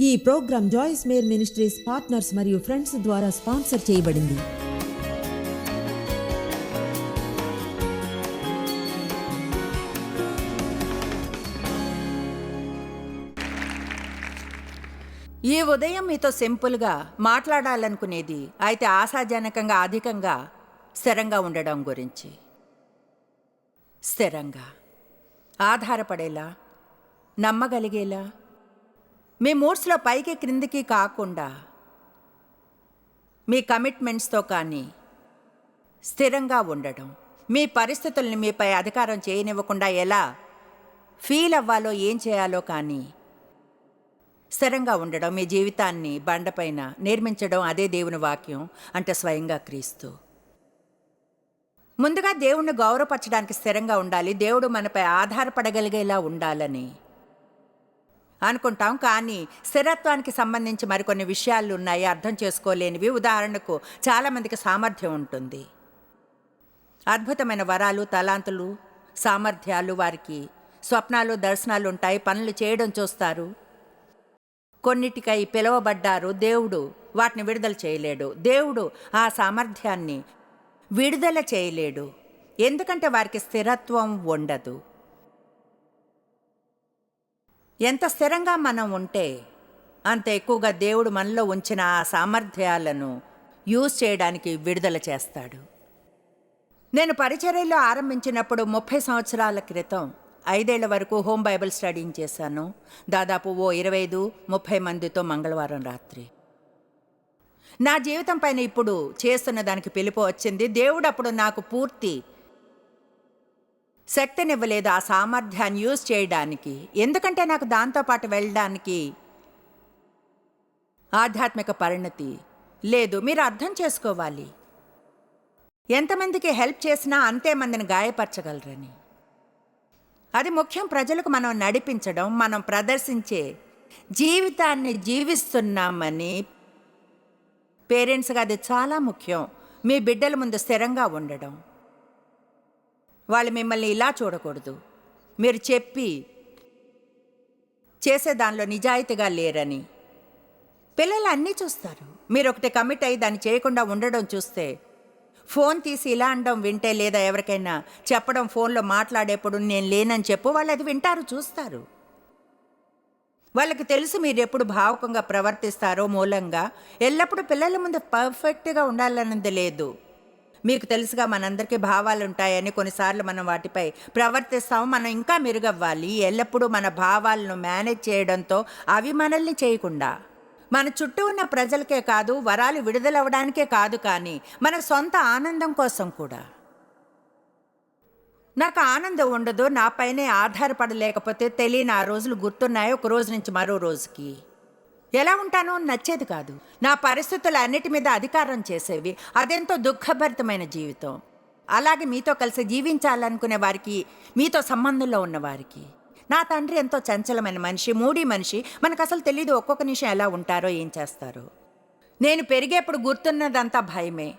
ఈ programme Joyce Meyer ministries partners మరియు friends ద్వారా స్పాన్సర్ చేయబడింది. ఈ ఉదయం మీతో సింపుల్గా మాట్లాడాలనుకునేది అయితే ఆశాజనకంగా అధికంగా స్థిరంగా ఉండడం గురించి. స్థిరంగా. ఆధారపడేలా నమ్మగలిగేలా మీ మూడ్స్లో పైకి క్రిందికి కాకుండా మీ కమిట్మెంట్స్తో కానీ స్థిరంగా ఉండడం మీ పరిస్థితుల్ని మీపై అధికారం చేయనివ్వకుండా ఎలా ఫీల్ అవ్వాలో ఏం చేయాలో కానీ స్థిరంగా ఉండడం మీ జీవితాన్ని బండపైన నిర్మించడం అదే దేవుని వాక్యం అంటే స్వయంగా క్రీస్తు. ముందుగా దేవుణ్ణి గౌరవపరచడానికి స్థిరంగా ఉండాలి. దేవుడు మనపై ఆధారపడగలిగేలా ఉండాలని అనుకుంటాం. కానీ స్థిరత్వానికి సంబంధించి మరికొన్ని విషయాలు ఉన్నాయి అర్థం చేసుకోలేనివి. ఉదాహరణకు చాలామందికి సామర్థ్యం ఉంటుంది. అద్భుతమైన వరాలు తలాంతులు సామర్థ్యాలు వారికి స్వప్నాలు దర్శనాలు ఉంటాయి. పనులు చేయడం చూస్తారు. కొన్నిటికై పిలువబడ్డారు. దేవుడు వాటిని విడుదల చేయలేడు. దేవుడు ఆ సామర్థ్యాన్ని విడుదల చేయలేడు. ఎందుకంటే వారికి స్థిరత్వం ఉండదు. ఎంత స్థిరంగా మనం ఉంటే అంత ఎక్కువగా దేవుడు మనలో ఉంచిన ఆ సామర్థ్యాలను యూజ్ చేయడానికి విడుదల చేస్తాడు. నేను పరిచర్యలో ఆరంభించినప్పుడు ముప్పై సంవత్సరాల క్రితం ఐదేళ్ళ వరకు హోమ్ బైబిల్ స్టడీయింగ్ చేశాను. దాదాపు ఓ ఇరవై ఐదు ముప్పై మందితో మంగళవారం రాత్రి. నా జీవితం పైన ఇప్పుడు చేస్తున్న దానికి పిలుపు వచ్చింది దేవుడు అప్పుడు నాకు పూర్తి శక్తినివ్వలేదు ఆ సామర్థ్యాన్ని యూజ్ చేయడానికి. ఎందుకంటే నాకు దాంతోపాటు వెళ్ళడానికి ఆధ్యాత్మిక పరిణతి లేదు. మీరు అర్థం చేసుకోవాలి. ఎంతమందికి హెల్ప్ చేసినా అంతే మందిని గాయపరచగలరని. అది ముఖ్యం. ప్రజలకు మనం నడిపించడం మనం ప్రదర్శించే జీవితాన్ని జీవిస్తున్నామని పేరెంట్స్గా అది చాలా ముఖ్యం. మీ బిడ్డల ముందు స్థిరంగా ఉండడం. వాళ్ళు మిమ్మల్ని ఇలా చూడకూడదు. మీరు చెప్పి చేసే దానిలో నిజాయితీగా లేరని. పిల్లలు అన్నీ చూస్తారు. మీరు ఒకటి కమిట్ అయ్యి దాన్ని చేయకుండా ఉండడం చూస్తే ఫోన్ తీసి ఇలా అనడం వింటే లేదా ఎవరికైనా చెప్పడం ఫోన్లో మాట్లాడేప్పుడు నేను లేనని చెప్పు వాళ్ళు అది వింటారు చూస్తారు. వాళ్ళకి తెలుసు మీరు ఎప్పుడు భావకంగా ప్రవర్తిస్తారో మూలంగా. ఎల్లప్పుడూ పిల్లల ముందు పర్ఫెక్ట్గా ఉండాలన్నది లేదు. మీకు తెలుసుగా మనందరికీ భావాలు ఉంటాయని కొన్నిసార్లు మనం వాటిపై ప్రవర్తిస్తాము. మనం ఇంకా మెరుగవ్వాలి. ఎల్లప్పుడూ మన భావాలను మేనేజ్ చేయడంతో అవి మనల్ని చేయకుండా. మన చుట్టూ ఉన్న ప్రజలకే కాదు వరాలు విడుదలవ్వడానికే కాదు కానీ మన సొంత ఆనందం కోసం కూడా. నాకు ఆనందం ఉండదు నాపైనే ఆధారపడలేకపోతే తెలియని ఆ రోజులు గుర్తున్నాయి ఒక రోజు నుంచి మరో రోజుకి. ఎలా ఉంటానో నచ్చేది కాదు. నా పరిస్థితులు అన్నిటి మీద అధికారం చేసేవి అదెంతో దుఃఖభరితమైన జీవితం. అలాగే మీతో కలిసి జీవించాలనుకునే వారికి మీతో సంబంధంలో ఉన్నవారికి నా తండ్రి ఎంతో చంచలమైన మనిషి మూడీ మనిషి. మనకు అసలు తెలియదు ఒక్కొక్క నిమిషం ఎలా ఉంటారో ఏం చేస్తారో. నేను పెరిగేప్పుడు గుర్తున్నదంతా భయమే.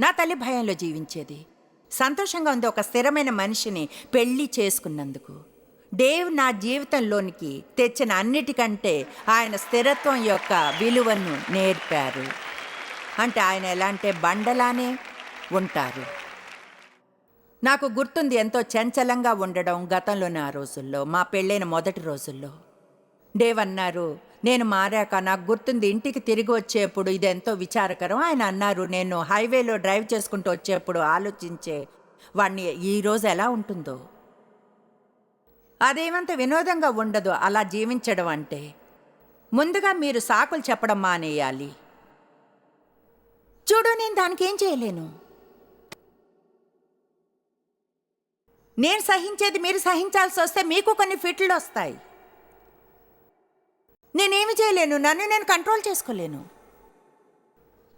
నా తల్లి భయంలో జీవించేది. సంతోషంగా ఉంది ఒక స్థిరమైన మనిషిని పెళ్ళి చేసుకున్నందుకు. డేవ్ నా జీవితంలోనికి తెచ్చిన అన్నిటికంటే ఆయన స్థిరత్వం యొక్క విలువను నేర్పారు. అంటే ఆయన ఎలా అంటే బండలానే ఉంటారు. నాకు గుర్తుంది ఎంతో చంచలంగా ఉండడం గతంలోని ఆ రోజుల్లో మా పెళ్ళైన మొదటి రోజుల్లో. డేవ్ అన్నారు నేను మారాక నాకు గుర్తుంది ఇంటికి తిరిగి వచ్చేప్పుడు ఇది ఎంతో విచారకరం. ఆయన అన్నారు నేను హైవేలో డ్రైవ్ చేసుకుంటూ వచ్చేప్పుడు ఆలోచించే వాడిని ఈరోజు ఎలా ఉంటుందో. అదేమంత వినోదంగా ఉండదు అలా జీవించడం అంటే. ముందుగా మీరు సాకులు చెప్పడం మానేయాలి. చూడు నేను దానికి ఏం చేయలేను. నేను సహించేది మీరు సహించాల్సి వస్తే మీకు కొన్ని ఫిట్లు వస్తాయి. నేనేమి చేయలేను నన్ను నేను కంట్రోల్ చేసుకోలేను.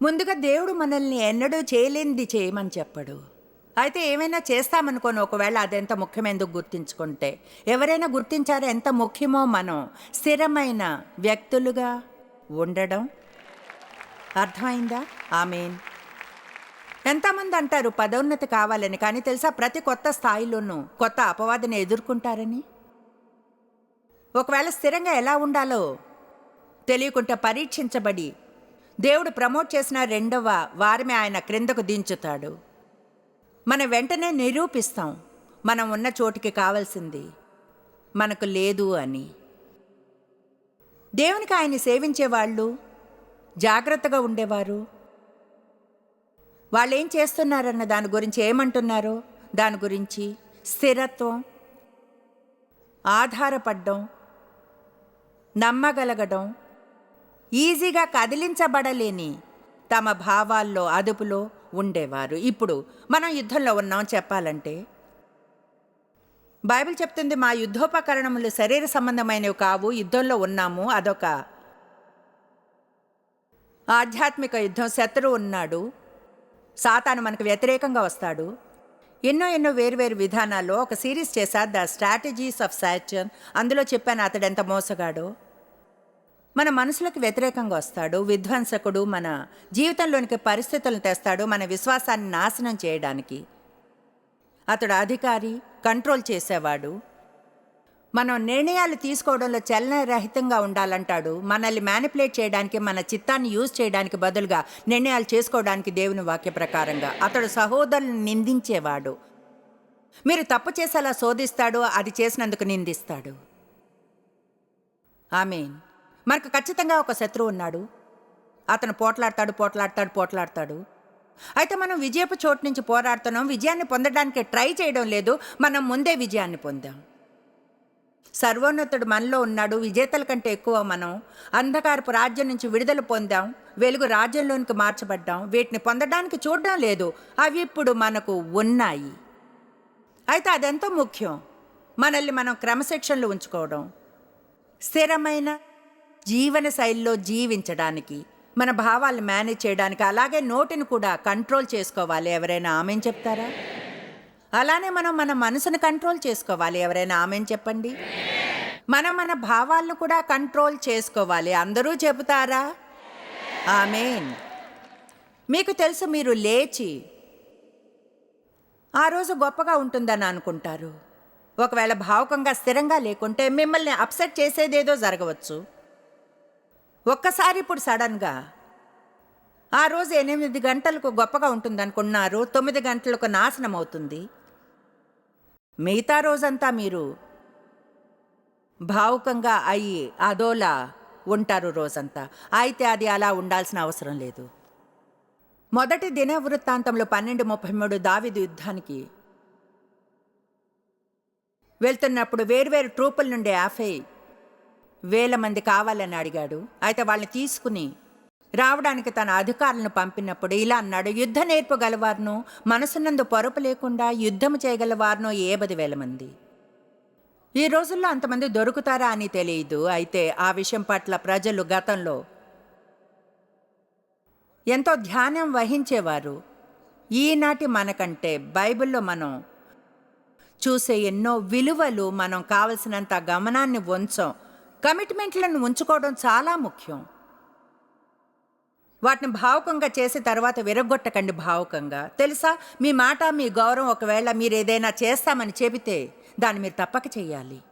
ముందుగా దేవుడు మనల్ని ఎన్నడూ చేయలేనిది చేయమని చెప్పడు. అయితే ఏమైనా చేస్తామనుకోని ఒకవేళ అదెంత ముఖ్యమెందుకు గుర్తించుకుంటే. ఎవరైనా గుర్తించారో ఎంత ముఖ్యమో మనం? స్థిరమైన వ్యక్తులుగా ఉండడం. అర్థమైందా? ఆమెన్. ఎంతమంది అంటారు పదోన్నతి కావాలని కానీ తెలుసా ప్రతి కొత్త స్థాయిలోనూ కొత్త అపవాదిని ఎదుర్కొంటారని? ఒకవేళ స్థిరంగా ఎలా ఉండాలో తెలియకుండా పరీక్షించబడి దేవుడు ప్రమోట్ చేసిన రెండవ వారమే ఆయన క్రిందకు దించుతాడు. మన వెంటనే నిరూపిస్తాం. మనం ఉన్న చోటికి కావాల్సింది మనకు లేదు అని. దేవునికి ఆయన్ని సేవించే వాళ్ళు జాగ్రత్తగా ఉండేవారు. వాళ్ళేం చేస్తున్నారన్న దాని గురించి ఏమంటున్నారో దాని గురించి స్థిరత్వం ఆధారపడడం నమ్మగలగడం ఈజీగా కదిలించబడలేని తమ భావాల్లో అదుపులో ఉండేవారు. ఇప్పుడు మనం యుద్ధంలో ఉన్నాం చెప్పాలంటే. బైబిల్ చెప్తుంది మా యుద్ధోపకరణములు శరీర సంబంధమైనవి కావు యుద్ధంలో ఉన్నాము అదొక ఆధ్యాత్మిక యుద్ధం. శత్రువు ఉన్నాడు సాతాను మనకు వ్యతిరేకంగా వస్తాడు. ఎన్నో ఎన్నో వేరువేరు విధానాల్లో ఒక సిరీస్ చేశా ద స్ట్రాటజీస్ ఆఫ్ సాచన్ అందులో చెప్పాను అతడు ఎంత మోసగాడో. మన మనసులకు వ్యతిరేకంగా వస్తాడు విధ్వంసకుడు మన జీవితంలోనికి పరిస్థితులను తెస్తాడు మన విశ్వాసాన్ని నాశనం చేయడానికి. అతడు అధికారి కంట్రోల్ చేసేవాడు. మనం నిర్ణయాలు తీసుకోవడంలో చలనరహితంగా ఉండాలంటాడు. మనల్ని మ్యానిపులేట్ చేయడానికి మన చిత్తాన్ని యూజ్ చేయడానికి బదులుగా నిర్ణయాలు చేసుకోవడానికి దేవుని వాక్య ప్రకారంగా అతడు సహోదరుని నిందించేవాడు. మీరు తప్పు చేసేలా శోధిస్తాడు అది చేసినందుకు నిందిస్తాడు. ఆమెన్. మనకు ఖచ్చితంగా ఒక శత్రువు ఉన్నాడు. అతను పోట్లాడతాడు పోట్లాడతాడు పోట్లాడతాడు. అయితే మనం విజయపు చోటు నుంచి పోరాడుతున్నాం. విజయాన్ని పొందడానికి ట్రై చేయడం లేదు. మనం ముందే విజయాన్ని పొందాం. సర్వోన్నతుడు మనలో ఉన్నాడు. విజేతల కంటే ఎక్కువ మనం. అంధకారపు రాజ్యం నుంచి విడుదల పొందాం. వెలుగు రాజ్యంలోనికి మార్చబడ్డాం. వీటిని పొందడానికి చూడడం లేదు. అవి ఇప్పుడు మనకు ఉన్నాయి. అయితే అదెంతో ముఖ్యం? మనల్ని మనం క్రమశిక్షణలో ఉంచుకోవడం. స్థిరమైన జీవన శైలిలో జీవించడానికి మన భావాలు మేనేజ్ చేయడానికి అలాగే నోటిని కూడా కంట్రోల్ చేసుకోవాలి. ఎవరైనా ఆమెను చెప్తారా? అలానే మనం మన మనసును కంట్రోల్ చేసుకోవాలి. ఎవరైనా ఆమెను చెప్పండి. మనం మన భావాలను కూడా కంట్రోల్ చేసుకోవాలి. అందరూ చెబుతారా? ఆమెన్ మీకు తెలుసు మీరు లేచి ఆ రోజు గొప్పగా ఉంటుందని అనుకుంటారు. ఒకవేళ భావుకంగా స్థిరంగా లేకుంటే మిమ్మల్ని అప్సెట్ చేసేదేదో జరగవచ్చు. ఒక్కసారి ఇప్పుడు సడన్గా. ఆ రోజు ఎనిమిది గంటలకు గొప్పగా ఉంటుందనుకున్నారు తొమ్మిది గంటలకు నాశనం అవుతుంది. మిగతా రోజంతా మీరు భావుకంగా అయ్యి అదోలా ఉంటారు రోజంతా. అయితే అది అలా ఉండాల్సిన అవసరం లేదు. మొదటి దిన వృత్తాంతంలో పన్నెండు ముప్పై మూడు దావిదు యుద్ధానికి వెళ్తున్నప్పుడు వేర్వేరు ట్రూపుల నుండి యాభై వేల మంది కావాలని అడిగాడు. అయితే వాళ్ళని తీసుకుని రావడానికి తన అధికారులను పంపినప్పుడు ఇలా అన్నాడు యుద్ధ నేర్పు గలవారును మనసునందు పొరపు లేకుండా యుద్ధం చేయగలవారును? ఏబది వేల మంది. ఈ రోజుల్లో అంతమంది దొరుకుతారా అని తెలియదు. అయితే ఆ విషయం పట్ల ప్రజలు గతంలో ఎంతో ధ్యానం వహించేవారు. ఈనాటి మనకంటే బైబిల్లో మనం చూసే ఎన్నో విలువలు మనం కావలసినంత గమనాన్ని ఉంచాం. కమిట్మెంట్లను ఉంచుకోవడం చాలా ముఖ్యం. వాటిని భావుకంగా చేసి తర్వాత విరగొట్టకండి భావుకంగా. తెలుసా? మీ మాట మీ గౌరవం ఒకవేళ మీరు ఏదైనా చేస్తామని చెబితే దాన్ని మీరు తప్పక చేయాలి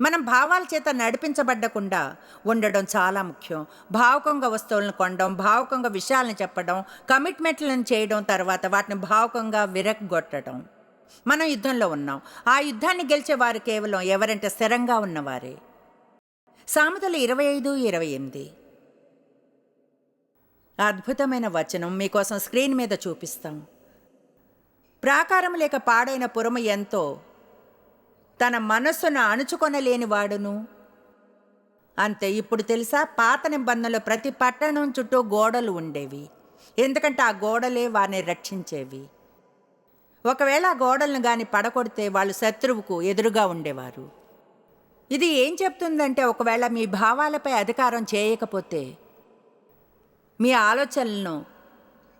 మనం భావాల చేత నడిపించబడ్డకుండా ఉండడం చాలా ముఖ్యం. భావుకంగా వస్తువులను కొనడం భావుకంగా విషయాలను చెప్పడం కమిట్మెంట్లను చేయడం తర్వాత వాటిని భావుకంగా విరగొట్టడం మనం యుద్ధంలో ఉన్నాం. ఆ యుద్ధాన్ని గెలిచే వారు కేవలం ఎవరంటే స్థిరంగా ఉన్నవారే. సామెతలు ఇరవై ఐదు ఇరవై ఎనిమిది. అద్భుతమైన వచనం మీకోసం స్క్రీన్ మీద చూపిస్తాం. ప్రాకారం లేక పాడైన పురము ఎంతో తన మనస్సును అణుచుకొనలేని వాడును. అంతే ఇప్పుడు తెలుసా? పాత నిబంధనలు ప్రతి పట్టణం చుట్టూ గోడలు ఉండేవి. ఎందుకంటే ఆ గోడలే వారిని రక్షించేవి. ఒకవేళ ఆ గోడలను గాని పడకొడితే వాళ్ళు శత్రువుకు ఎదురుగా ఉండేవారు. ఇది ఏం చెప్తుందంటే ఒకవేళ మీ భావాలపై అధికారం చేయకపోతే మీ ఆలోచనలను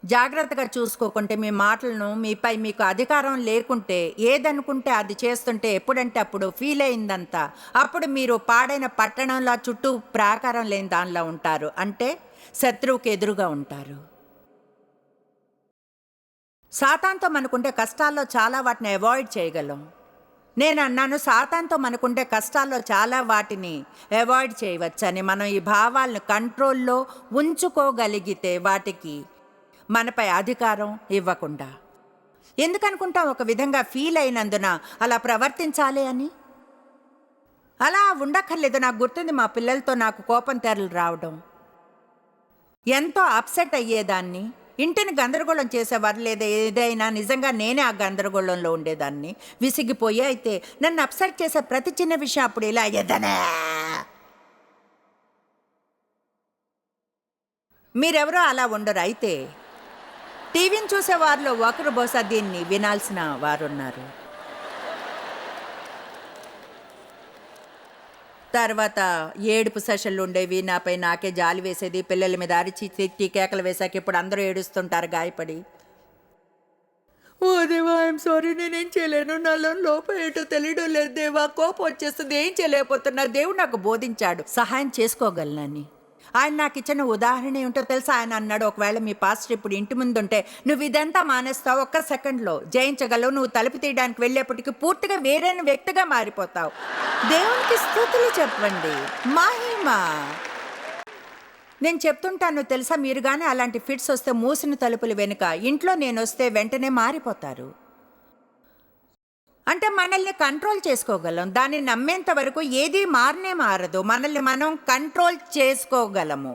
జాగ్రత్తగా చూసుకోకుంటే మీ మాటలను మీపై మీకు అధికారం లేకుంటే ఏదనుకుంటే అది చేస్తుంటే ఎప్పుడంటే అప్పుడు ఫీల్ అయిందంతా. అప్పుడు మీరు పాడైన పట్టణంలో చుట్టూ ప్రాకారం లేని దానిలో ఉంటారు. అంటే శత్రువుకి ఎదురుగా ఉంటారు. సాతాంతం అనుకుంటే కష్టాల్లో చాలా వాటిని అవాయిడ్ చేయగలం. నేను అన్నాను సాతాన్తో మనకుండే కష్టాల్లో చాలా వాటిని అవాయిడ్ చేయవచ్చని మనం ఈ భావాలను కంట్రోల్లో ఉంచుకోగలిగితే వాటికి మనపై అధికారం ఇవ్వకుండా. ఎందుకనుకుంటాం ఒక విధంగా ఫీల్ అయినందున అలా ప్రవర్తించాలి అని? అలా ఉండక్కర్లేదు నాకు గుర్తుంది మా పిల్లలతో నాకు కోపం తెరలు రావడం. ఎంతో అప్సెట్ అయ్యేదాన్ని. ఇంటిని గందరగోళం చేసేవారు లేదా ఏదైనా నిజంగా నేనే ఆ గందరగోళంలో ఉండేదాన్ని. విసిగిపోయి అయితే నన్ను అప్సెట్ చేసే ప్రతి చిన్న విషయం అప్పుడు ఇలా అయ్యేదనే. మీరెవరో అలా ఉండరు. అయితే టీవీని చూసేవారిలో ఒకరు బహుశా దీన్ని వినాల్సిన వారున్నారు. తర్వాత ఏడుపు సెషన్లు ఉండేవి నాపై నాకే జాలి వేసేది పిల్లల మీద అరిచి తిట్టి కేకలు వేశాక ఇప్పుడు అందరూ ఏడుస్తుంటారు గాయపడి. ఓ దేవా ఐఎమ్ సారీ నేనేం చేయలేను నాలో లోపం ఏంటో తెలియడం లేదు దేవా కోపం వచ్చేస్తుంది ఏం చేయలేకపోతున్నా దేవుడు నాకు బోధించాడు సహాయం చేసుకోగలనని ఆయన నాకు ఇచ్చిన ఉదాహరణ ఏమిటో తెలుసా? ఆయన అన్నాడు ఒకవేళ మీ పాస్టర్ ఇప్పుడు ఇంటి ముందు ఉంటే నువ్వు ఇదంతా మానేస్తావు ఒక్క సెకండ్లో జయించగలవు నువ్వు తలుపు తీయడానికి వెళ్ళేప్పటికి పూర్తిగా వేరైన వ్యక్తిగా మారిపోతావు. దేవునికి స్థుతులు చెప్పండి. మహిమ. నేను చెప్తుంటాను తెలుసా మీరు కానీ అలాంటి ఫిట్స్ వస్తే మూసిన తలుపులు వెనుక ఇంట్లో నేను వస్తే వెంటనే మారిపోతారు. అంటే మనల్ని కంట్రోల్ చేసుకోగలం. దాన్ని నమ్మేంత వరకు ఏది మారనే మారదు. మనల్ని మనం కంట్రోల్ చేసుకోగలము.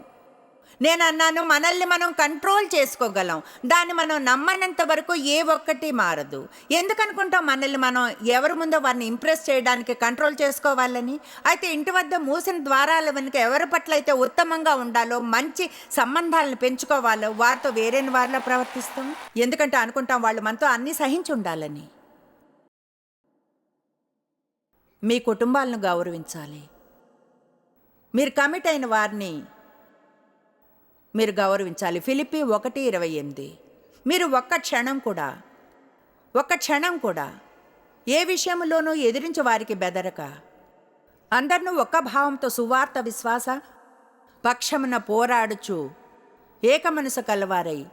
నేను అన్నాను మనల్ని మనం కంట్రోల్ చేసుకోగలం. దాన్ని మనం నమ్మనంత వరకు ఏ ఒక్కటి మారదు. ఎందుకనుకుంటాం మనల్ని మనం ఎవరి ముందో వారిని ఇంప్రెస్ చేయడానికి కంట్రోల్ చేసుకోవాలని? అయితే ఇంటి వద్ద మూసిన ద్వారాల వెనుక ఎవరి పట్ల అయితే ఉత్తమంగా ఉండాలో మంచి సంబంధాలను పెంచుకోవాలో వారితో వేరేని వారిలో ప్రవర్తిస్తాం? ఎందుకంటే అనుకుంటాం వాళ్ళు మనతో అన్నీ సహించి ఉండాలని. మీ కుటుంబాలను గౌరవించాలి. మీరు కమిట్ అయిన వారిని మీరు గౌరవించాలి. ఫిలిపి ఒకటి ఇరవై ఎనిమిది. మీరు ఒక్క క్షణం కూడా ఒక్క క్షణం కూడా ఏ విషయంలోనూ ఎదిరించే వారికి బెదరక అందరినూ ఒక్క భావంతో సువార్త విశ్వాస పక్షమున పోరాడుచు ఏక మనసు కలవారై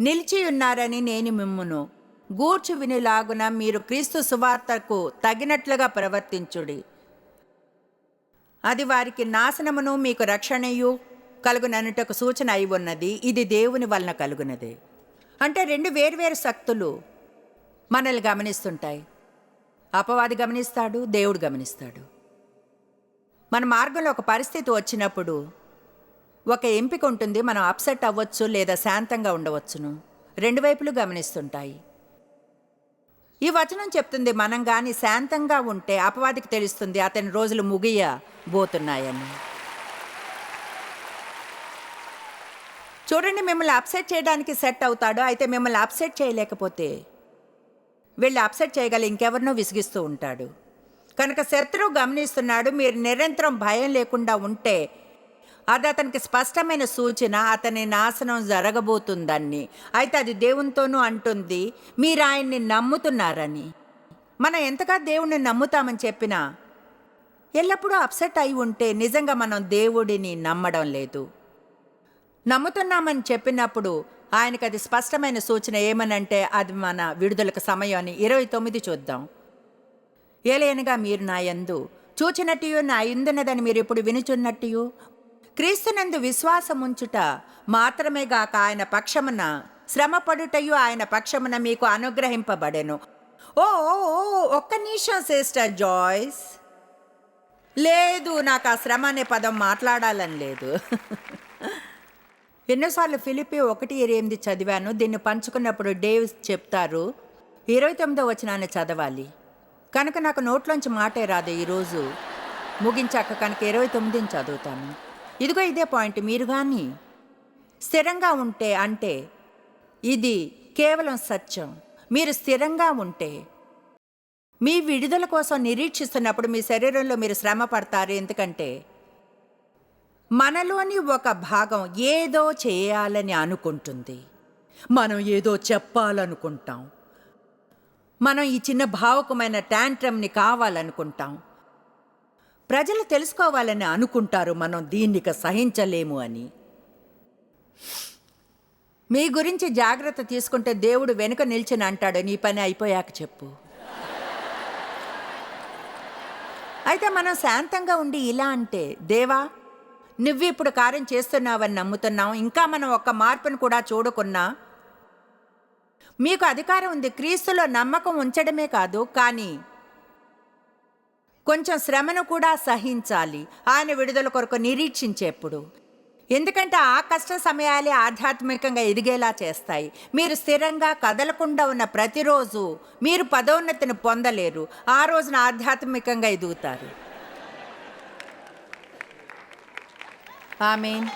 నిలిచి ఉన్నారని నేను మిమ్మును గూర్చు వినిలాగున మీరు క్రీస్తు సువార్తకు తగినట్లుగా ప్రవర్తించుడి. అది వారికి నాశనమును మీకు రక్షణయు కలుగుననుటకు సూచన అయి ఉన్నది. ఇది దేవుని వలన కలుగునది. అంటే రెండు వేర్వేరు శక్తులు మనల్ని గమనిస్తుంటాయి. అపవాది గమనిస్తాడు దేవుడు గమనిస్తాడు. మన మార్గంలో ఒక పరిస్థితి వచ్చినప్పుడు ఒక ఎంపిక ఉంటుంది. మనం అప్సెట్ అవ్వచ్చు లేదా శాంతంగా ఉండవచ్చును. రెండు వైపులు గమనిస్తుంటాయి. ఈ వచనం చెప్తుంది మనం కానీ శాంతంగా ఉంటే అపవాదికి తెలుస్తుంది అతని రోజులు ముగియబోతున్నాయని. చూడండి మిమ్మల్ని అప్సెట్ చేయడానికి సెట్ అవుతాడు అయితే మిమ్మల్ని అప్సెట్ చేయలేకపోతే వీళ్ళు అప్సెట్ చేయగల ఇంకెవరినో విసిగిస్తూ ఉంటాడు. కనుక శత్రువు గమనిస్తున్నాడు మీరు నిరంతరం భయం లేకుండా ఉంటే అది అతనికి స్పష్టమైన సూచన అతని నాశనం జరగబోతుందని. అయితే అది దేవునితోనూ అంటుంది మీరు ఆయన్ని నమ్ముతున్నారని. మనం ఎంతగా దేవుణ్ణి నమ్ముతామని చెప్పినా ఎల్లప్పుడూ అప్సెట్ అయి ఉంటే నిజంగా మనం దేవుడిని నమ్మడం లేదు. నమ్ముతున్నామని చెప్పినప్పుడు ఆయనకు అది స్పష్టమైన సూచన ఏమనంటే అది మన విడుదలకు సమయం అని. ఇరవై తొమ్మిది చూద్దాం. ఏలేనగా మీరు నా యందు చూచినట్టు నా ఇందున్నదని మీరు ఇప్పుడు వినుచున్నట్టు క్రీస్తునందు విశ్వాసముంచుట మాత్రమే గాక ఆయన పక్షమున శ్రమపడుటయు ఆయన పక్షమున మీకు అనుగ్రహింపబడెను. ఓ ఓ, ఒక్క నిమిషం సిస్టర్ జాయ్స్. లేదు నాకు ఆ శ్రమ అనే పదం మాట్లాడాలని లేదు. ఎన్నోసార్లు ఫిలిపి ఒకటి ఎనిమిది చదివాను. దీన్ని పంచుకున్నప్పుడు డేవ్ చెప్తారు ఇరవై తొమ్మిదో వచనాన్ని చదవాలి. కనుక నాకు నోట్లోంచి మాటే రాదు ఈరోజు ముగించాక కనుక ఇరవై తొమ్మిదిని చదువుతాను. ఇదిగో ఇదే పాయింట్ మీరు కానీ స్థిరంగా ఉంటే అంటే ఇది కేవలం సత్యం. మీరు స్థిరంగా ఉంటే మీ విడుదల కోసం నిరీక్షిస్తున్నప్పుడు మీ శరీరంలో మీరు శ్రమ పడతారు. ఎందుకంటే మనలోని ఒక భాగం ఏదో చేయాలని అనుకుంటుంది. మనం ఏదో చెప్పాలనుకుంటాం. మనం ఈ చిన్న భావకమైన ట్యాంట్రమ్ని కావాలనుకుంటాం. ప్రజలు తెలుసుకోవాలని అనుకుంటారు మనం దీన్నిక సహించలేము అని. మీ గురించి జాగ్రత్త తీసుకుంటే దేవుడు వెనుక నిల్చుని అంటాడు నీ పని అయిపోయాక చెప్పు. అయితే మనం శాంతంగా ఉండి ఇలా అంటే దేవా నువ్వు ఇప్పుడు కార్యం చేస్తున్నావని నమ్ముతున్నాం ఇంకా మనం ఒక్క మార్పును కూడా చూడకున్నా మీకు అధికారం ఉంది క్రీస్తులో నమ్మకం ఉంచడమే కాదు కానీ కొంచెం శ్రమను కూడా సహించాలి. ఆయన విడుదల కొరకు నిరీక్షించేప్పుడు. ఎందుకంటే ఆ కష్ట సమయాలే ఆధ్యాత్మికంగా ఎదిగేలా చేస్తాయి. మీరు స్థిరంగా కదలకుండా ఉన్న ప్రతిరోజు మీరు పదోన్నతిని పొందలేరు. ఆ రోజున ఆధ్యాత్మికంగా ఎదుగుతారు. ఆమెన్.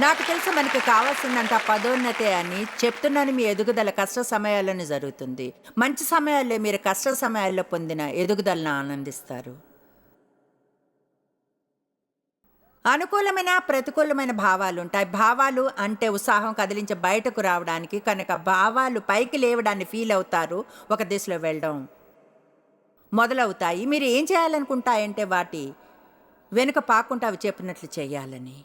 నాకు తెలుసు మనకి కావాల్సిందంత పదోన్నతే అని చెప్తున్నాను మీ ఎదుగుదల కష్ట సమయాల్లోనే జరుగుతుంది. మంచి సమయాల్లో మీరు కష్ట సమయాల్లో పొందిన ఎదుగుదలను ఆనందిస్తారు. అనుకూలమైన ప్రతికూలమైన భావాలు ఉంటాయి. భావాలు అంటే ఉత్సాహం కదిలించి బయటకు రావడానికి కనుక భావాలు పైకి లేవడాన్ని ఫీల్ అవుతారు. ఒక దిశలో వెళ్ళడం మొదలవుతాయి. మీరు ఏం చేయాలనుకుంటాయంటే వాటి వెనుక పాకుండా అవి చెప్పినట్లు చేయాలని.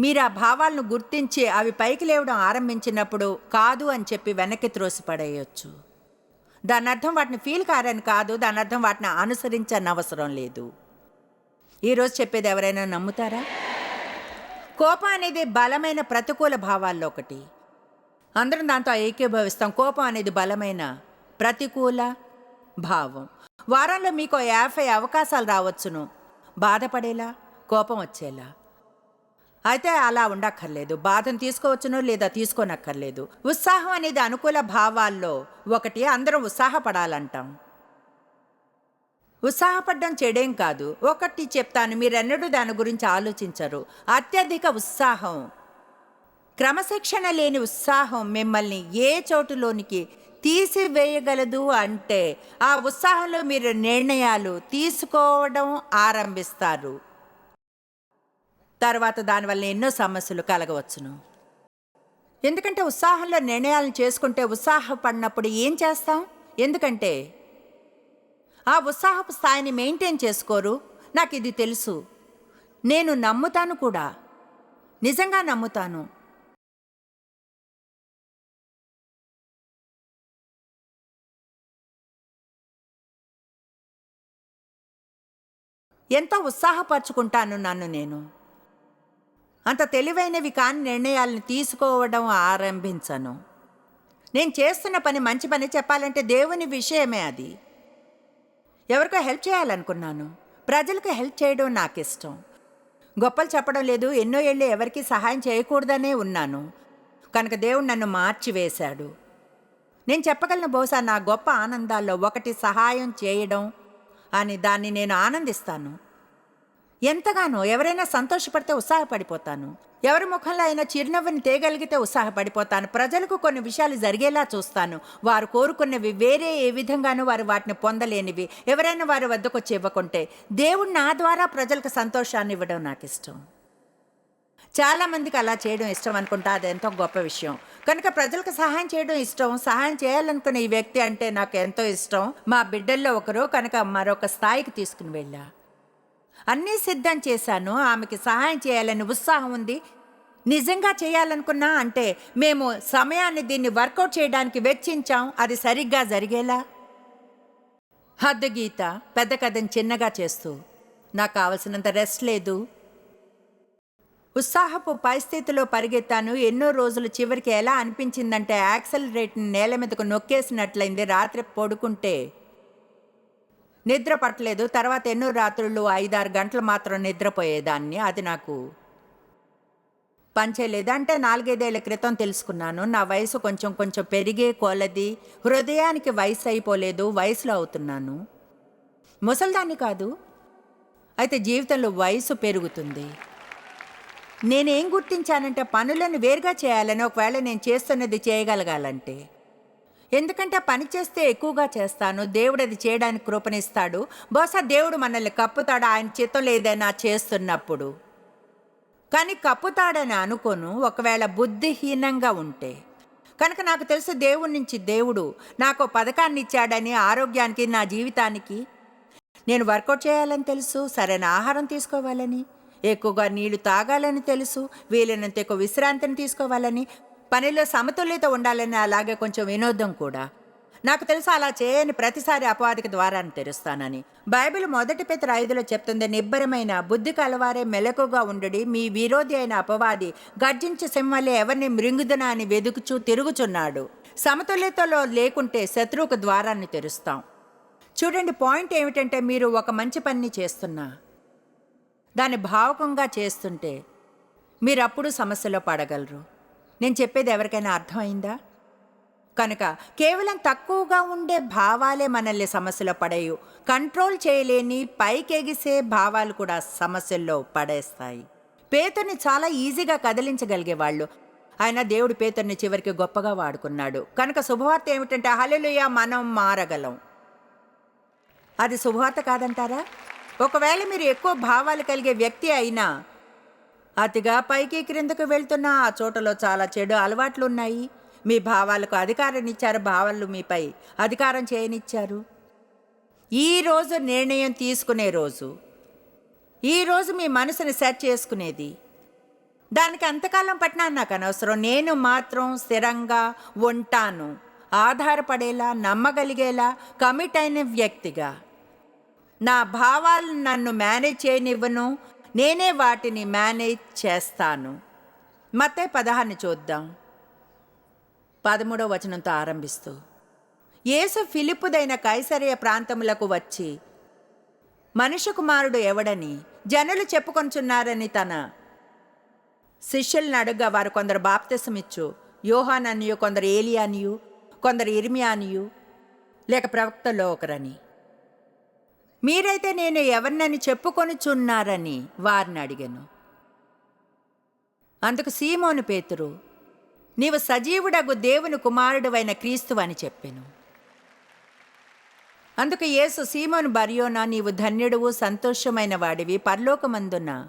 మీరు ఆ భావాలను గుర్తించి అవి పైకి లేవడం ఆరంభించినప్పుడు కాదు అని చెప్పి వెనక్కి త్రోసిపడేయచ్చు. దాని అర్థం వాటిని ఫీల్ కారని కాదు దాని అర్థం వాటిని అనుసరించని అవసరం లేదు ఈరోజు చెప్పేది ఎవరైనా నమ్ముతారా? కోపం అనేది బలమైన ప్రతికూల భావాల్లో ఒకటి. అందరం దాంతో ఏకీభవిస్తాం కోపం అనేది బలమైన ప్రతికూల భావం. వారంలో మీకు యాభై అవకాశాలు రావచ్చును. బాధపడేలా? కోపం వచ్చేలా? అయితే అలా ఉండక్కర్లేదు. బాధను తీసుకోవచ్చును లేదా తీసుకోనక్కర్లేదు. ఉత్సాహం అనేది అనుకూల భావాల్లో ఒకటి. అందరం ఉత్సాహపడాలంటాం. ఉత్సాహపడడం చెడేం కాదు. ఒకటి చెప్తాను. మీరెన్నడూ దాని గురించి ఆలోచించరు. అత్యధిక ఉత్సాహం. క్రమశిక్షణ లేని ఉత్సాహం మిమ్మల్ని ఏ చోటులోనికి తీసివేయగలదు అంటే ఆ ఉత్సాహంలో మీరు నిర్ణయాలు తీసుకోవడం ఆరంభిస్తారు. తర్వాత దానివల్ల ఎన్నో సమస్యలు కలగవచ్చును. ఎందుకంటే ఉత్సాహంలో నిర్ణయాలను చేసుకుంటే ఉత్సాహపడినప్పుడు ఏం చేస్తాం? ఎందుకంటే ఆ ఉత్సాహపు స్థాయిని మెయింటైన్ చేసుకోరు. నాకు ఇది తెలుసు. నేను నమ్ముతాను కూడా. నిజంగా నమ్ముతాను. ఎంతో ఉత్సాహపరుచుకుంటాను నన్ను నేను. అంత తెలివైనవి కాని నిర్ణయాలను తీసుకోవడం ఆరంభించను. నేను చేస్తున్న పని మంచి పని చెప్పాలంటే దేవుని విషయమే అది. ఎవరికో హెల్ప్ చేయాలనుకున్నాను. ప్రజలకు హెల్ప్ చేయడం నాకు ఇష్టం గొప్పలు చెప్పడం లేదు ఎన్నో ఏళ్ళు ఎవరికీ సహాయం చేయకూడదనే ఉన్నాను. కనుక దేవుడు నన్ను మార్చివేశాడు. నేను చెప్పగలను బహుశా నా గొప్ప ఆనందాల్లో ఒకటి సహాయం చేయడం అని దాన్ని నేను ఆనందిస్తాను. ఎంతగానో ఎవరైనా సంతోషపడితే ఉత్సాహపడిపోతాను. ఎవరి ముఖంలో అయినా చిరునవ్వుని తేగలిగితే ఉత్సాహపడిపోతాను. ప్రజలకు కొన్ని విషయాలు జరిగేలా చూస్తాను. వారు కోరుకున్నవి వేరే ఏ విధంగానూ వారు వాటిని పొందలేనివి. ఎవరైనా వారి వద్దకు వచ్చి ఇవ్వకుంటే దేవుడు నా ద్వారా ప్రజలకు సంతోషాన్ని ఇవ్వడం నాకు ఇష్టం. చాలామందికి అలా చేయడం ఇష్టం అనుకుంటా అది ఎంతో గొప్ప విషయం. కనుక ప్రజలకు సహాయం చేయడం ఇష్టం. సహాయం చేయాలనుకునే ఈ వ్యక్తి అంటే నాకు ఎంతో ఇష్టం. మా బిడ్డల్లో ఒకరు కనుక మరొక స్థాయికి తీసుకుని వెళ్ళా. అన్నీ సిద్ధం చేశాను. ఆమెకి సహాయం చేయాలని ఉత్సాహం ఉంది. నిజంగా చేయాలనుకున్నా అంటే మేము సమయాన్ని దీన్ని వర్కౌట్ చేయడానికి వెచ్చించాం. అది సరిగ్గా జరిగేలా? హద్దు గీత పెద్ద కథని చిన్నగా చేస్తూ నాకు కావలసినంత రెస్ట్ లేదు. ఉత్సాహపు పరిస్థితిలో పరిగెత్తాను. ఎన్నో రోజులు చివరికి ఎలా అనిపించిందంటే యాక్సలరేట్ని నేల మీదకు నొక్కేసినట్లయింది రాత్రి పడుకుంటే. నిద్ర పట్టలేదు తర్వాత ఎన్నో రాత్రులు ఐదారు గంటలు మాత్రం నిద్రపోయేదాన్ని. అది నాకు పనిచేయలేదు. అంటే నాలుగైదేళ్ళ క్రితం తెలుసుకున్నాను. నా వయసు కొంచెం కొంచెం పెరిగే కొలది హృదయానికి వయసు అయిపోలేదు. వయసులో అవుతున్నాను. ముసల్దాన్ని కాదు. అయితే జీవితంలో వయసు పెరుగుతుంది. నేనేం గుర్తించానంటే పనులను వేరుగా చేయాలని ఒకవేళ నేను చేస్తున్నది చేయగలగాలంటే ఎందుకంటే పని చేస్తే ఎక్కువగా చేస్తాను. దేవుడు అది చేయడానికి కృపణిస్తాడు బహుశా దేవుడు మనల్ని కప్పుతాడు? ఆయన చిత్తం లేదైనా చేస్తున్నప్పుడు. కానీ కప్పుతాడని అనుకోను. ఒకవేళ బుద్ధిహీనంగా ఉంటే. కనుక నాకు తెలుసు దేవుడి నుంచి దేవుడు నాకు పథకాన్ని ఇచ్చాడని ఆరోగ్యానికి నా జీవితానికి. నేను వర్కౌట్ చేయాలని తెలుసు సరైన ఆహారం తీసుకోవాలని ఎక్కువగా నీళ్ళు తాగాలని తెలుసు వీలైనంత ఎక్కువ విశ్రాంతిని తీసుకోవాలని పనిలో సమతుల్యత ఉండాలని అలాగే కొంచెం వినోదం కూడా. నాకు తెలుసు అలా చేయని ప్రతిసారి అపవాదికి ద్వారాన్ని తెరుస్తానని. బైబిల్ మొదటి పెత్ర ఐదులో చెప్తుంది నిబ్బరమైన బుద్ధి కలవారే మెలకుగా ఉండుడి. మీ విరోధి అయిన అపవాది గర్జించే సింహలే ఎవరిని మృంగుదన అని వెదుకుచూ తిరుగుచున్నాడు. సమతుల్యతలో లేకుంటే శత్రువుకు ద్వారాన్ని తెరుస్తాం. చూడండి పాయింట్ ఏమిటంటే మీరు ఒక మంచి పని చేస్తున్నా దాన్ని భావకంగా చేస్తుంటే మీరు అప్పుడు సమస్యలో పడగలరు. నేను చెప్పేది ఎవరికైనా అర్థమైందా? కనుక కేవలం తక్కువగా ఉండే భావాలే మనల్ని సమస్యలో పడేయు. కంట్రోల్ చేయలేని పైకెగిసే భావాలు కూడా సమస్యల్లో పడేస్తాయి. పేతుని చాలా ఈజీగా కదిలించగలిగే వాళ్ళు ఆయన దేవుడు పేతుర్ని చివరికి గొప్పగా వాడుకున్నాడు. కనుక శుభవార్త ఏమిటంటే హల్లెలూయా మనం మారగలం. అది శుభవార్త కాదంటారా? ఒకవేళ మీరు ఎక్కువ భావాలు కలిగే వ్యక్తి అయినా అతిగా పైకి క్రిందకు వెళ్తున్న ఆ చోటలో చాలా చెడు అలవాట్లు ఉన్నాయి మీ భావాలకు అధికారాన్నిచ్చారు భావాలు మీపై అధికారం చేయనిచ్చారు. ఈ రోజు నిర్ణయం తీసుకునే రోజు. ఈరోజు మీ మనసుని సెట్ చేసుకునేది. దానికి అంతకాలం పట్టినా నాకు అనవసరం. నేను మాత్రం స్థిరంగా ఉంటాను. ఆధారపడేలా నమ్మగలిగేలా కమిట్ అయిన వ్యక్తిగా. నా భావాలు నన్ను మేనేజ్ చేయనివ్వను. నేనే వాటిని మేనేజ్ చేస్తాను. మతే పదహాన్ని చూద్దాం. పదమూడవ వచనంతో ఆరంభిస్తూ యేసు ఫిలిప్పుదైన కైసరయ ప్రాంతములకు వచ్చి మనుష్య కుమారుడు ఎవడని జనులు చెప్పుకొంచున్నారని తన శిష్యులను అడుగ్గా వారు కొందరు బాప్తిసమిచ్చు యోహాన్ అనియు కొందరు ఏలియానియు కొందరు ఇర్మియానియు లేక ప్రవక్తలో ఒకరని. మీరైతే నేను ఎవరినని చెప్పుకొనుచున్నారని వారిని అడిగాను. అందుకు సీమోను పేతురు నీవు సజీవుడగు దేవుని కుమారుడువైన క్రీస్తు అని చెప్పాను. అందుకు యేసు సీమోను బరియోనా నీవు ధన్యుడువు సంతోషమైన వాడివి పరలోకమందున.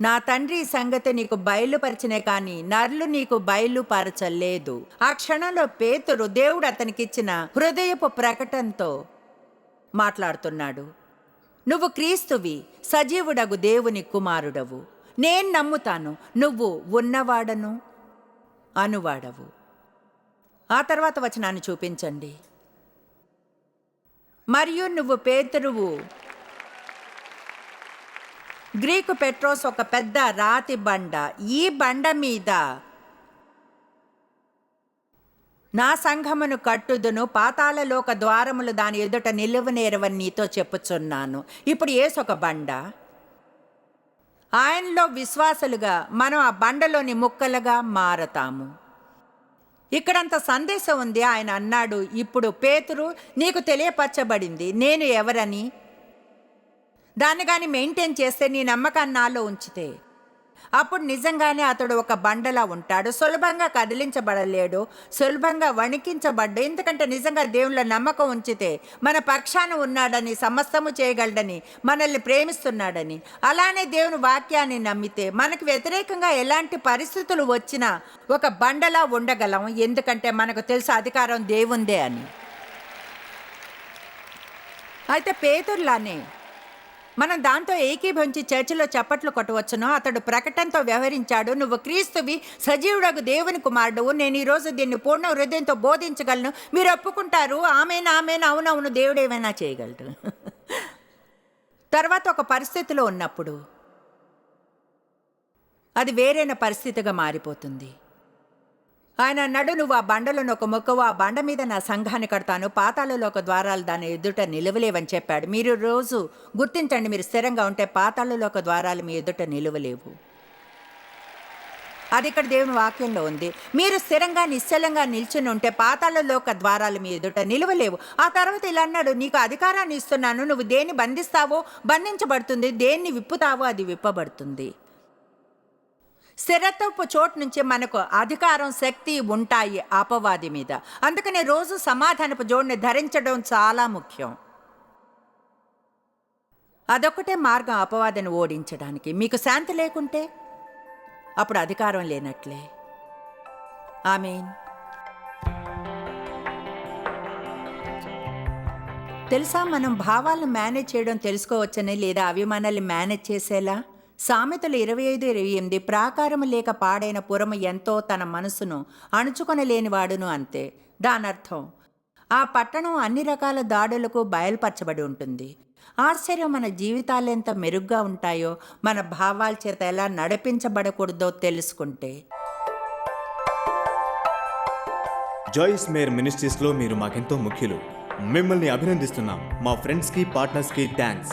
నా తండ్రి సంగతి నీకు బయలుపరిచినే కానీ నర్లు నీకు బయలుపరచలేదు. ఆ క్షణంలో పేతురు దేవుడు అతనికిచ్చిన హృదయపు ప్రకటనతో మాట్లాడుతున్నాడు. నువ్వు క్రీస్తువి సజీవుడగు దేవుని కుమారుడవు. నేను నమ్ముతాను నువ్వు ఉన్నవాడను అనువాడవు. ఆ తర్వాత వచనాన్ని చూపించండి. మరియు నువ్వు పేతురువు. గ్రీకు పెట్రోస్ ఒక పెద్ద రాతి బండ. ఈ బండ మీద నా సంఘమును కట్టుదును పాతాళలోక ద్వారములు దాని ఎదుట నిలువనేరవని నీతో చెప్పుచున్నాను. ఇప్పుడు ఏసొక బండ. ఆయనలో విశ్వాసులుగా మనం ఆ బండలోని ముక్కలుగా మారతాము. ఇక్కడంత సందేశం ఉంది ఆయన అన్నాడు ఇప్పుడు పేతురు నీకు తెలియపరచబడింది నేను ఎవరని? దాన్ని కానీ మెయింటైన్ చేస్తే నీ నమ్మకాన్ని నాలో ఉంచితే. అప్పుడు నిజంగానే అతడు ఒక బండలా ఉంటాడు. సులభంగా కదిలించబడలేడు. సులభంగా వణికించబడ్డు. ఎందుకంటే నిజంగా దేవుళ్ళ నమ్మకం ఉంచితే మన పక్షాన ఉన్నాడని సమస్తము చేయగలడని మనల్ని ప్రేమిస్తున్నాడని. అలానే దేవుని వాక్యాన్ని నమ్మితే మనకు వ్యతిరేకంగా ఎలాంటి పరిస్థితులు వచ్చినా ఒక బండలా ఉండగలం. ఎందుకంటే మనకు తెలుసు అధికారం దేవుందే అని. అయితే పేతుర్లానే మనం దాంతో ఏకీభవించి చర్చిలో చప్పట్లు కొట్టవచ్చును అతడు ప్రకటనతో వ్యవహరించాడు. నువ్వు క్రీస్తువి సజీవుడకు దేవుని కుమారుడు నేను ఈరోజు దీన్ని పూర్ణ హృదయంతో బోధించగలను. మీరు ఒప్పుకుంటారు. ఆమెను ఆమెను అవునవును దేవుడు ఏమైనా చేయగలడు? తర్వాత ఒక పరిస్థితిలో ఉన్నప్పుడు అది వేరైన పరిస్థితిగా మారిపోతుంది. ఆయన అన్నాడు నువ్వు ఆ బండలను ఒక మొక్కవు ఆ బండ మీద నా సంఘాన్ని కడతాను పాతాళలోక ద్వారాలు దాని ఎదుట నిలవలేవని చెప్పాడు. మీరు రోజు గుర్తించండి మీరు స్థిరంగా ఉంటే పాతాళలోక ద్వారాలు మీ ఎదుట నిలవలేవు. అది ఇక్కడ దేవుని వాక్యంలో ఉంది. మీరు స్థిరంగా నిశ్చలంగా నిల్చుని ఉంటే పాతాళలోక ద్వారాలు మీ ఎదుట నిలవలేవు. ఆ తర్వాత ఇలా అన్నాడు నీకు అధికారాన్ని ఇస్తున్నాను నువ్వు దేన్ని బంధిస్తావో బంధించబడుతుంది దేన్ని విప్పుతావో అది విప్పబడుతుంది. స్థిరత్వపు చోటు నుంచి మనకు అధికారం శక్తి ఉంటాయి అపవాది మీద. అందుకనే రోజు సమాధానపు జోడిని ధరించడం చాలా ముఖ్యం. అదొక్కటే మార్గం అపవాదిని ఓడించడానికి. మీకు శాంతి లేకుంటే అప్పుడు అధికారం లేనట్లే. ఆమెన్. తెలుసా మనం భావాలను మేనేజ్ చేయడం తెలుసుకోవచ్చని లేదా అవి మనల్ని మేనేజ్ చేసేలా? సామెతలు ఇరవై ఐదు ఇరవై ఎనిమిది ప్రాకారము లేక పాడైన పురము ఎంతో తన మనసును అణుచుకొనలేనివాడును అంతే. దానర్థం ఆ పట్టణం అన్ని రకాల దాడులకు బయలుపరచబడి ఉంటుంది. ఆశ్చర్యం మన జీవితాలు ఎంత మెరుగ్గా ఉంటాయో మన భావాల చేత ఎలా నడిపించబడకూడదో తెలుసుకుంటే. జాయిస్ మేర్ మినిస్ట్రీస్లో మీరు మాకెంతో ముఖ్యులు. మిమ్మల్ని అభినందిస్తున్నాం. మా ఫ్రెండ్స్కి పార్ట్నర్స్కి థ్యాంక్స్